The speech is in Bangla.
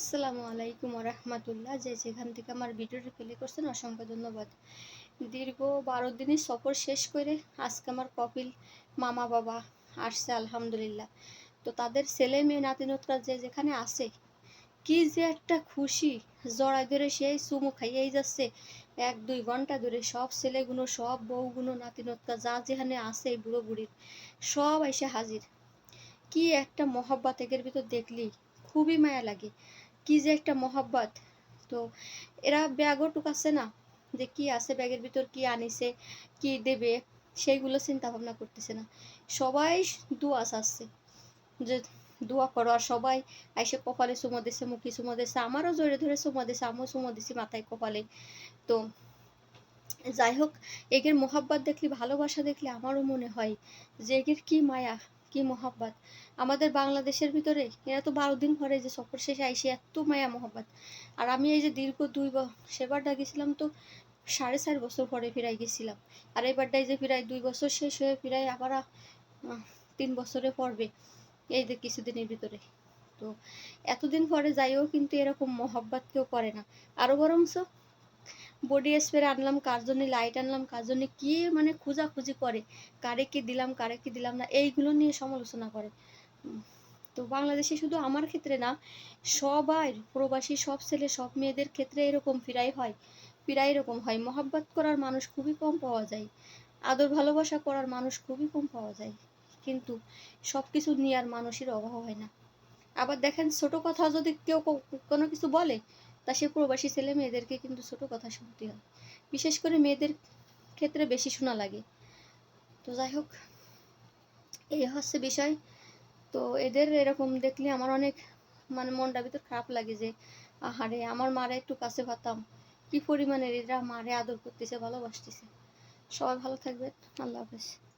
আসসালামু আলাইকুম রহমতুল্লাহ যে যেখান থেকে আমার ভিডিওটি প্লে করছেন, অসংখ্য ধন্যবাদ। দীর্ঘ বারো দিনের সফর শেষ করে আজকে আমার কপিল মামা বাবা আসছে, আলহামদুলিল্লাহ। তো তাদের ছেলে মেয়ে নাতিনতরা যে যেখানে আছে, কি যে একটা খুশি। জড়াই ধরে সেই চুমু খাইয়েই যাচ্ছে। এক, দুই ঘণ্টা ধরে সব ছেলেগুলো, সব বউগুলো নাতিনতরা যা যেখানে আছে এই বুড়ো বুড়ির, সব এসে হাজির। কি একটা মহব্বত এদের ভিতর দেখলি। খুবই মায়া লাগে। কি যে একটা মহাব্বত। তো এরা ব্যাগও টুকাচ্ছে না যে কি আছে ব্যাগের ভিতর, কি আনিছে, কি দেবে, সেইগুলো চিন্তা ভাবনা করতেছে না। সবাই দোয়া চাচ্ছে যে দোয়া করো আর সবাই আইসে কপালে চুমো দিছে, মুখে চুমো দিছে, আমারও জোরে ধরে চুমো দিছে, আমিও চুমো দিছি মাথায়, কপালে। তো যাই হোক, এগের মোহাব্বত দেখলে, ভালোবাসা দেখলে আমারও মনে হয় যে এগের কি মায়া। কি মোহাব্বত? আমাদের বাংলাদেশের ভিতরে এরা তো বারো দিন পরে যে সফর শেষে আইসে এত মায়া মোহাব্বত। আর আমি এই যে দীর্ঘ দুই সেবারটা গেছিলাম তো সাড়ে চার বছর পরে ফিরাই গেছিলাম। আর এবারটাই যে ফিরাই, দুই বছর শেষ হয়ে ফিরাই আবার তিন বছরে পড়বে এই যে কিছুদিনের ভিতরে। তো এতদিন পরে যাইও কিন্তু এরকম মোহাব্বত কেউ করে না। আরও বরংস বডি স্প্রে আনলাম, কার জন্য লাইট আনলাম, কার জন্য কি মানে খোঁজাখুঁজি করে, কারে কি দিলাম, কারে কি দিলাম না, এইগুলো নিয়ে সমালোচনা করে। তো বাংলাদেশে শুধু আমার ক্ষেত্রে না সবাই প্রবাসী, সব ছেলে, সব মেয়েদের ক্ষেত্রে এরকম ফিরাই হয় ফিরাই এরকম হয়। মহাব্বত করার মানুষ খুবই কম পাওয়া যায়, আদর ভালোবাসা করার মানুষ খুবই কম পাওয়া যায়, কিন্তু সব কিছু নেওয়ার মানুষের অভাব হয় না। আবার দেখেন, ছোট কথা যদি কেউ কোনো কিছু বলে তা সে প্রবাসী ছেলে মেয়েদেরকে কিন্তু ছোট কথা শুনতে হয়। বিশেষ করে মেয়েদের ক্ষেত্রে বেশি শোনা লাগে। তো যাই হোক, এই হচ্ছে বিষয়। তো এদের এরকম দেখলে আমার অনেক মানে মনটা ভিতর খারাপ লাগে যে, আহারে, আমার মারা একটু কাছে পাতাম কি পরিমাণের এরা মারে আদর করতেছে, ভালোবাসতেছে। সবাই ভালো থাকবে আল্লাহ হাফেজ।